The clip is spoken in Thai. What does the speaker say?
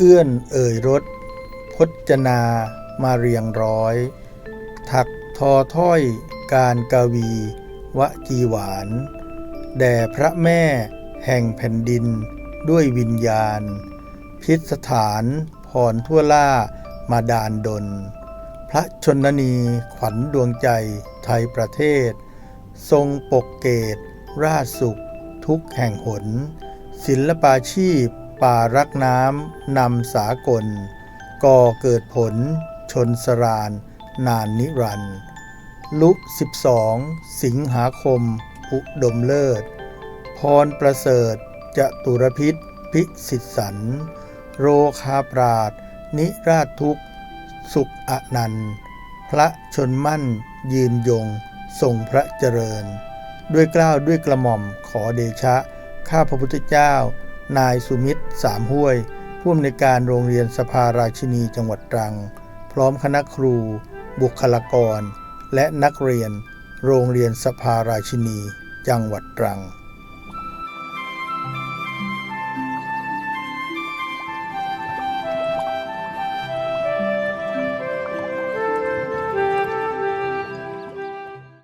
เอื้อนเอ่ยรถ พจนามาเรียงร้อย ถักทอถ้อยการกวี วจีหวาน แด่พระแม่แห่งแผ่นดินด้วยวิญญาณ พิสถานพรทั่วล่ามาดานดลพระชนนีขวัญดวงใจไทยประเทศ ทรงปกเกต ราชสุข ทุกแห่งหน ศิลปาชีพ ป่ารักน้ำนำสากล ก่อเกิดผล ชนสราน นานนิรันดร์ลุ12 สิงหาคม อุดมเลิศ พรประเสริฐจะตุรพิษ พิสิทสัน โรคาปราดนิราชทุกสุขอนันต์พระชนมั่น ยืนยง ทรงพระเจริญ ด้วยเกล้าวด้วยกระหม่อมขอเดชะ ข้าพระพุทธเจ้า นายสุมิตรสามห้วย ผู้อำนวยการโรงเรียนสภาราชินีจังหวัดตรัง พร้อมคณะครู บุคลากร และนักเรียน โรงเรียนสภาราชินี จังหวัดตรัง